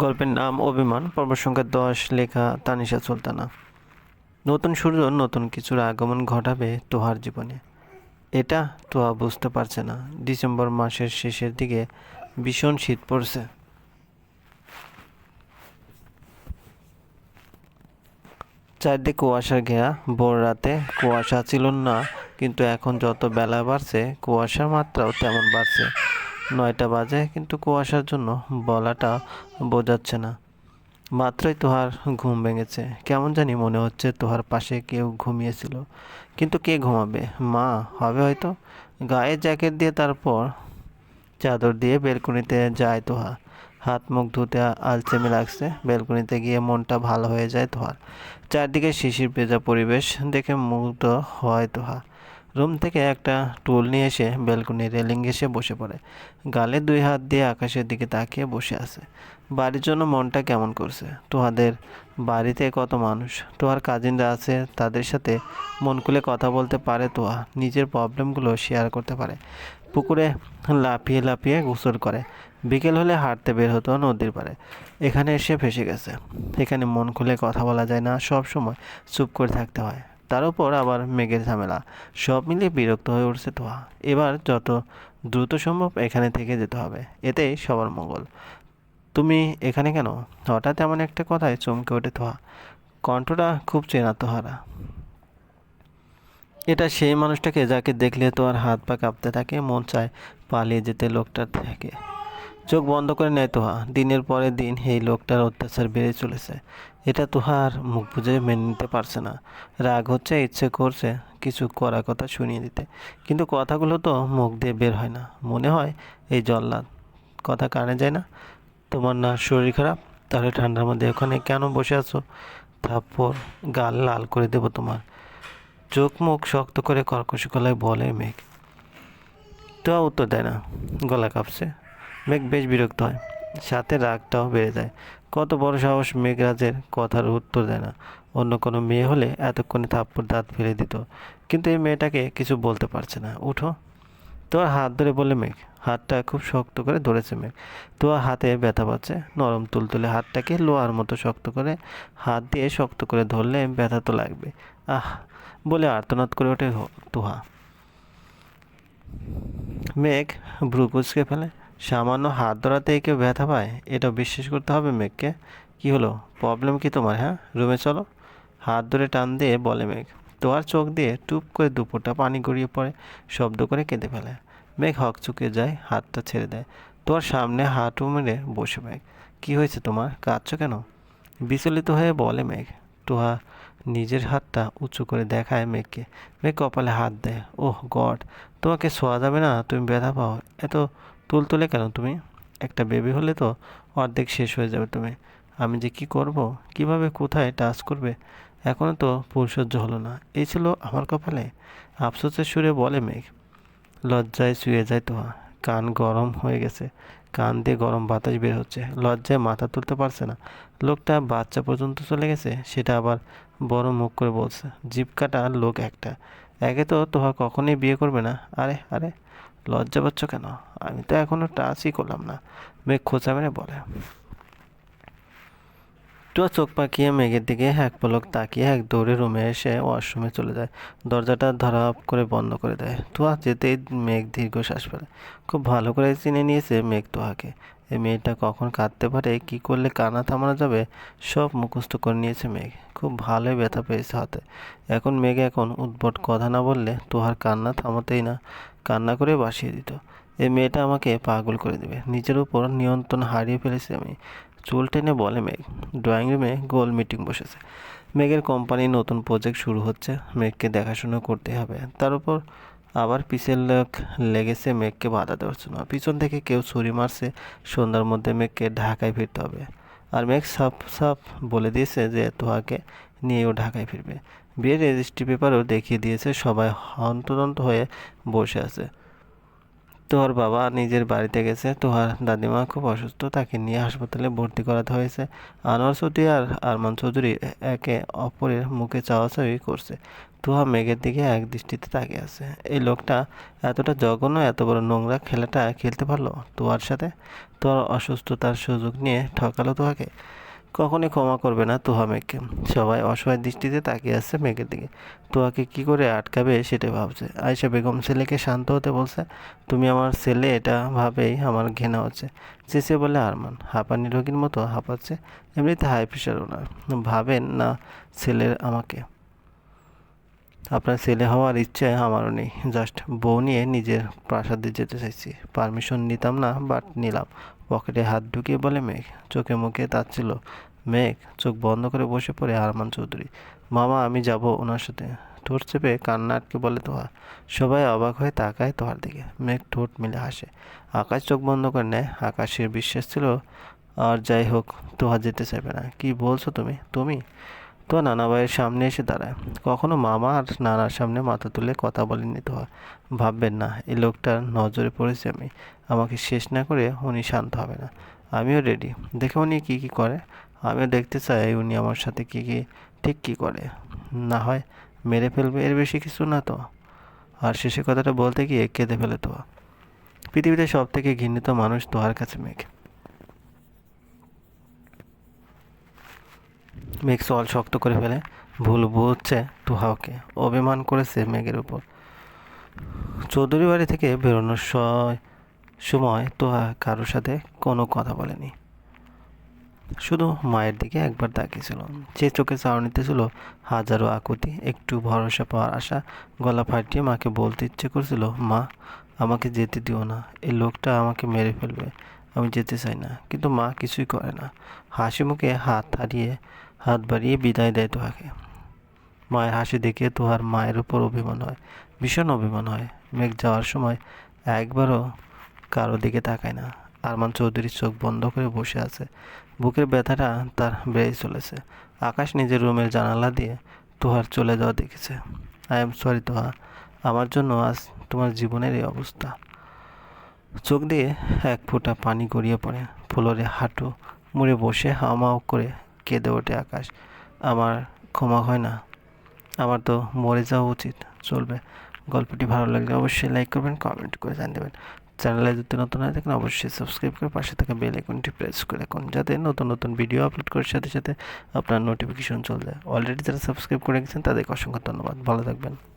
গল্পের নাম অভিমান পর্ব সংখ্যা দশ, লেখা তানিশা সুলতানা। নতুন সূর্য, নতুন কিছুর আগমন ঘটাবে তোহার জীবনে। এটা তোয়া বুঝতে পারছে না। ডিসেম্বর মাসের শেষের দিকে ভীষণ শীত পড়ছে। চারদিকে কুয়াশার ঘেরা। ভোর রাতে কুয়াশা ছিল না, কিন্তু এখন যত বেলা বাড়ছে, কুয়াশার মাত্রাও তেমন বাড়ছে। নয়টা বাজে, কিন্তু কুয়াশার জন্য বলাটা বোঝাচ্ছে না। মাত্রই তোহার ঘুম ভেঙেছে। কেমন জানি মনে হচ্ছে তোহার পাশে কেউ ঘুমিয়েছিল। কিন্তু কে ঘুমাবে? মা, হবে হয়তো। গায়ে জ্যাকেট দিয়ে তারপর চাদর দিয়ে বেলকুনিতে যায় তোহা। হাত মুখ ধুতে আলচেমে লাগছে। বেলকনিতে গিয়ে মনটা ভালো হয়ে যায় তোহার। চারদিকে শিশির ভেজা পরিবেশ দেখে মুগ্ধ হয় তোহা। রুম থেকে একটা টুল নিয়ে এসে বেলকনি রেলিং এসে বসে পড়ে। গালে দুই হাত দিয়ে আকাশের দিকে তাকিয়ে বসে আছে। বাড়ির জন্য মনটা কেমন করছে? তোহাদের বাড়িতে কত মানুষ? তোহার কাজিনরা আছে, তাদের সাথে মন খুলে কথা বলতে পারে তোহা। নিজের প্রবলেমগুলো শেয়ার করতে পারে। পুকুরে লাফিয়ে লাফিয়ে গোসল করে। বিকেল হলে হাঁটতে বের হতো নদীর পাড়ে। এখানে এসে ফেসে গেছে। এখানে মন খুলে কথা বলা যায় না। সব সময় চুপ করে থাকতে হয়। তার উপর আবার মেঘের ঝামেলা। সব মিলিয়ে বিরক্ত হয়ে উঠছে তোহা। এবার যত দ্রুত সম্ভব এখানে থেকে যেতে হবে। এতেই সবার মঙ্গল। তুমি এখানে কেন? হঠাৎ এমন একটা কথায় চমকে ওঠে তোহা। কণ্ঠটা খুব চেনা তোহারা। এটা সেই মানুষটাকে যাকে দেখলে তো আর হাত পা কাঁপতে থাকে, মন চায় পালিয়ে যেতে লোকটার থেকে। চোখ বন্ধ করে নেয় তোহা। দিনের পরে দিন এই লোকটার অত্যাচার বেড়ে চলেছে। এটা তোহার মুখ বুঝে মেনে নিতে পারছে না। রাগ হচ্ছে, ইচ্ছে করছে কিছু করা কথা শুনিয়ে দিতে। কিন্তু কথাগুলো তো মুখ দিয়ে বের হয় না। মনে হয় এই জল্লাদ কথা কানে যায় না। তোমার না শরীর খারাপ? তাহলে ঠান্ডার মধ্যে ওখানে কেন বসে আছো? তারপর গাল লাল করে দেবো তোমার। চোখ মুখ শক্ত করে কর্কশ গলায় বলে মেঘ। তো উত্তর দেয় না। গলা কাঁপছে। মেঘ বেশ বিরক্ত হয়। সাথে রাগটাও বেড়ে যায়। কত বড় সাহস মেঘরাজের কথার উত্তর দেয় না। অন্য কোনো মেয়ে হলে এতক্ষণে থাপ্পড় দাঁত ফেলে দিত। কিন্তু এই মেয়েটাকে কিছু বলতে পারছে না। উঠো। তোর হাত ধরে বলে মেঘ। হাতটা খুব শক্ত করে ধরেছে মেঘ। তোর হাতে ব্যথা পাচ্ছে। নরম তুলতুলে হাতটাকে লোহার মতো শক্ত করে হাত দিয়ে শক্ত করে ধরলে ব্যথা তো লাগবে। আহ, বলে আর্তনাদ করে ওঠে তোহা। মেঘ ভ্রু কুচকে ফেলে। সামান্য হাত ধরাতেই কেউ ব্যথা পায়? এটা বিশ্বাস করতে হবে মেঘকে। কি হলো? প্রবলেম কি তোমার হ্যাঁ? রুমে চলো। হাত ধরে টান দিয়ে বলে মেঘ তোয়ার চোখ দিয়ে টুপ করে দুপুরটা পানি গড়িয়ে পড়ে শব্দ করে কেঁদে ফেলে। মেঘ হক চুকে যায়, হাতটা ছেড়ে দেয়। তোর সামনে হাঁটু মেরে বসে মেঘ, কি হয়েছে তোমার? কাঁদছো কেন? বিচলিত হয়ে বলে মেঘ, তোহা নিজের হাতটা উঁচু করে দেখায় মেঘকে। মেঘ কপালে হাত দেয়, ওহ গড, তোমাকে শোয়া যাবে না? তুমি ব্যথা পাও। এত তুলতুলে কেন তুমি? একটা বেবি হলে তো অর্ধেক শেষ হয়ে যাবে তুমি। আমি যে কি করব? কীভাবে, কোথায় টাচ করবে? এখনও তো পুরুষজ্য হলো না। এই ছিল আমার কপালে। আফসোসের সুরে বলে মেঘ, লজ্জায় শুয়ে যায় তোহা। কান গরম হয়ে গেছে। কান দিয়ে গরম বাতাস বের হচ্ছে। লজ্জায় মাথা তুলতে পারছে না। লোকটা বাচ্চা পর্যন্ত চলে গেছে, সেটা আবার বড় মুখ করে বলছে। জিপ কাটা লোক একটা। একে তো তোহা কখনোই বিয়ে করবে না। আরে আরে লজ্জা পাচ্ছ কেন? আমি তো এখনও টাচই করলাম না। মেঘ খোঁচা মেরে বলে। টুয়া চোখ পাকিয়ে মেঘের দিকে এক পলক তাকিয়ে এক দৌড়ে রুমে এসে ওয়াশরুমে চলে যায়। দরজাটা ধরাপ করে বন্ধ করে দেয়। তুয়া যেতেই মেঘ দীর্ঘশ্বাস ফেলে। খুব ভালো করে চিনে নিয়েছে মেঘ তোহাকে এই মেয়েটা কখন কাঁদতে পারে, কি করলে কান্না থামানো যাবে, সব মুখস্থ করে নিয়েছে মেঘ। খুব ভালোই ব্যথা পেয়েছে হাতে। এখন মেঘ এখন উদ্ভট কথা না বললে তোহার কান্না থামাতেই না, কান্না করে বাসিয়ে দিত। এই মেয়েটা আমাকে পাগল করে দেবে। নিজের উপর নিয়ন্ত্রণ হারিয়ে ফেলেছি আমি। চুল টেনে বলে মেঘ। ড্রয়িং রুমে গোল মিটিং বসেছে। মেঘের কোম্পানির নতুন প্রজেক্ট শুরু হচ্ছে। মেঘকে দেখাশোনা করতে হবে। তার উপর আবার পিছের লোক লেগেছে মেঘকে বাধা দেওয়ার জন্য। পিছন থেকে কেউ ছুরি মারছে, সন্ধ্যার মধ্যে মেঘকে ঢাকায় ফিরতে হবে। আর মেঘ সাপ সাপ বলে দিয়েছে যে, তোহাকে নিয়েও ঢাকায় ফিরবে। বিয়ের রেজিস্ট্রি পেপারও দেখিয়ে দিয়েছে, সবাই হন্তদন্ত হয়ে বসে আছে। তোহার বাবা নিজের বাড়িতে গেছে। তোহার দাদিমা খুব অসুস্থ, তাকে নিয়ে হাসপাতালে ভর্তি করাতে হয়েছে। আনোয়ার চৌধুরী আর আরমান চৌধুরী একে অপরের মুখে চাওয়াচাওয়ি করছে। তুহা মেঘের দিকে এক দৃষ্টিতে তাকিয়ে আছে। এই লোকটা এতটা জঘন্য, এত বড় নোংরা খেলাটা খেলতে পারল তোয়ার সাথে? তোর অসুস্থতার সুযোগ নিয়ে ঠকালো তুহাকে? কখনই ক্ষমা করবে না তুহা মেঘকে। সবাই অসহায় দৃষ্টিতে তাকিয়ে আসছে মেঘের দিকে। তুহাকে কি করে আটকাবে সেটা ভাবছে। আয়সা বেগম ছেলেকে শান্ত হতে বলছে, তুমি আমার ছেলে, এটা ভাবেই আমার ঘেনা হচ্ছে। চেঁচে বলে, আরমান, হাঁপানি রোগীর মতো হাঁপাচ্ছে, এমনিতে হাই প্রেশার ওনার ভাবেন না ছেলের আমাকে। আপনার ছেলে হওয়ার ইচ্ছে আমারও নেই। জাস্ট বউ নিয়ে নিজের প্রাসাদে যেতে চাইছি। পারমিশন নিতাম না, বাট নিলাম। পকেটে হাত ঢুকিয়ে বলে, মেঘ, চোখে মুখে তাচ্ছিল মেঘ, চোখ বন্ধ করে বসে পড়ে আরমান চৌধুরী। মামা, আমি যাব ওনার সাথে। ঠোঁট চেপে কান্না আটকে বলে তোহা সবাই অবাক হয়ে তাকায় তোহার দিকে। মেঘ ঠোঁট মিলে হাসে। আকাশ চোখ বন্ধ করে নেয়। আকাশের বিশ্বাস ছিল, আর যাই হোক, তোহা যেতে চাইবে না। কি বলছো তুমি? তুমি? তো নানা ভাইয়ের সামনে এসে দাঁড়ায়। কখনো মামা আর নানার সামনে মাথা তুলে কথা বলে নিতে হয়। ভাববেন না, এই লোকটার নজরে পড়েছে আমি। আমাকে শেষ না করে উনি শান্ত হবে না। আমিও রেডি দেখে উনি কী কী করে। আমিও দেখতে চাই উনি আমার সাথে কী কী, ঠিক কী করে। না হয় মেরে ফেলবে, এর বেশি কিছু না তো। আর শেষে কথাটা বলতে গিয়ে কেঁদে ফেলে তো। পৃথিবীতে সব থেকে ঘৃণিত মানুষ তোহার কাছে মেঘ। মেঘ সল শক্ত করে ফেলে। ভুল বুঝছে তুহাওকে। অভিমান করেছে মেঘের উপর। চৌধুরী বাড়ি থেকে বেরোনোর সময় তোহা কারোর সাথে কোনো কথা বলেনি। শুধু মায়ের দিকে একবার তাকিয়েছিল। যে চোখে চাউনিতে ছিল হাজারো আকুতি, একটু ভরসা পাওয়ার আশা, গলা ফাটিয়ে মাকে বলতে ইচ্ছে করছিল, মা, আমাকে যেতে দিও না। এই লোকটা আমাকে মেরে ফেলবে। আমি যেতে চাই না। কিন্তু মা কিছুই করে না। হাসি মুখে হাত হারিয়ে হাত বাড়িয়ে বিদায় দেয় তোহাকে। মায়ের হাসি দেখে তোহার মায়ের উপর অভিমান হয়, ভীষণ অভিমান হয়। মেঘ যাওয়ার সময় একবারও কারও দিকে তাকায় না। আরমান চৌধুরীর চোখ বন্ধ করে বসে আছে। বুকের ব্যথাটা তার বেড়ে চলেছে। আকাশ নিজের রুমের জানালা দিয়ে তোহার চলে যাওয়া দেখেছে। আই এম সরি তোহা, আমার জন্য আজ তোমার জীবনের এই অবস্থা। চোখ দিয়ে এক ফোঁটা পানি গড়িয়ে পড়ে। ফ্লোরে হাঁটু মুড়ে বসে হামাও করে কেঁদে ওঠে আকাশ। আমার ক্ষমা হয় না। আমার তো মরে যাওয়া উচিত। চলবে। গল্পটি ভালো লাগলে অবশ্যই লাইক করবেন কমেন্ট করে জানিয়ে দেবেন চ্যানেলে যদি নতুন হয়ে থাকেন, অবশ্যই সাবস্ক্রাইব করে পাশে থাকা বেল আইকনটি প্রেস করে রাখুন, যাতে নতুন নতুন ভিডিও আপলোড করার সাথে সাথে আপনার নোটিফিকেশন চলে যায়। অলরেডি যারা সাবস্ক্রাইব করে গেছেন তাদেরকে অসংখ্য ধন্যবাদ। ভালো থাকবেন।